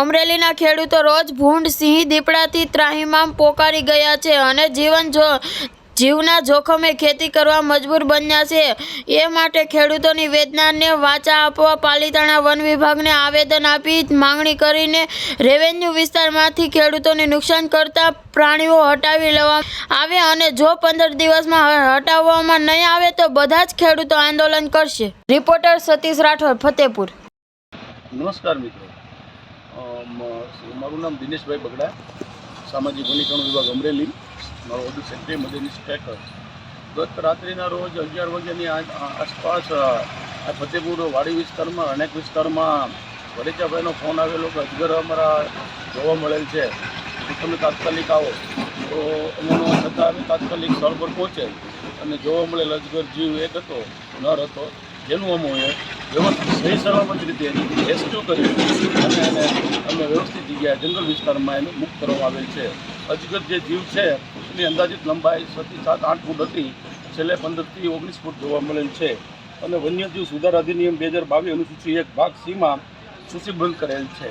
અમરેલીના ખેડૂતો રોજ ભૂંડ, સિંહ, દીપડાથી ત્રાહિમામ પોકારી ગયા છે અને જીવન જો, જીવના જોખમે ખેતી કરવા મજબૂર બન્યા છે. એ માટે ખેડૂતોની વેદનાને વાચા આપવા પાલિતાણા વન વિભાગને આવેદન આપી માંગણી કરીને રેવન્યુ વિસ્તારમાંથી ખેડૂતોને નુકસાન કરતા પ્રાણીઓ હટાવી લેવા આવે અને જો પંદર દિવસમાં હટાવવામાં નહીં આવે તો બધા જ ખેડૂતો આંદોલન કરશે. રિપોર્ટર સતીશ રાઠોડ, ફતેપુર. નમસ્કાર મિત્રો. મારું નામ દિનેશભાઈ બગડા, સામાજિક વનીકરણ વિભાગ અમરેલી. મારો વધુ સેક્રેટરી મદદની સ્ટેકર ગત રાત્રિના રોજ અગિયાર વાગ્યાની આસપાસ આ ફતેપુર વાડી વિસ્તારમાં, અનેક વિસ્તારમાં વરેચાભાઈનો ફોન આવેલો કે અજગર અમારા જોવા મળેલ છે. તમે તાત્કાલિક આવો. તો એમનો છતાં અમે તાત્કાલિક સ્થળ પર પહોંચે અને જોવા મળેલ અજગર જીવ એક હતો, નર હતો. જેનું અમે વ્યવસ્થિત સહી સલામત રીતે રેસ્ક્યુ કરી અને એને અમે વ્યવસ્થિત જગ્યાએ જંગલ વિસ્તારમાં એને મુક્ત કરવામાં આવેલ છે. અજગર જે જીવ છે, એની અંદાજિત લંબાઈ છથી સાત આઠ ફૂટ હતી. છેલ્લે પંદરથી ઓગણીસ ફૂટ જોવા મળેલ છે. અને વન્યજીવ સુધાર અધિનિયમ બે હજાર બાવીસ અનુસૂચિ એક ભાગ સીમાં સૂચિબદ્ધ કરેલ છે.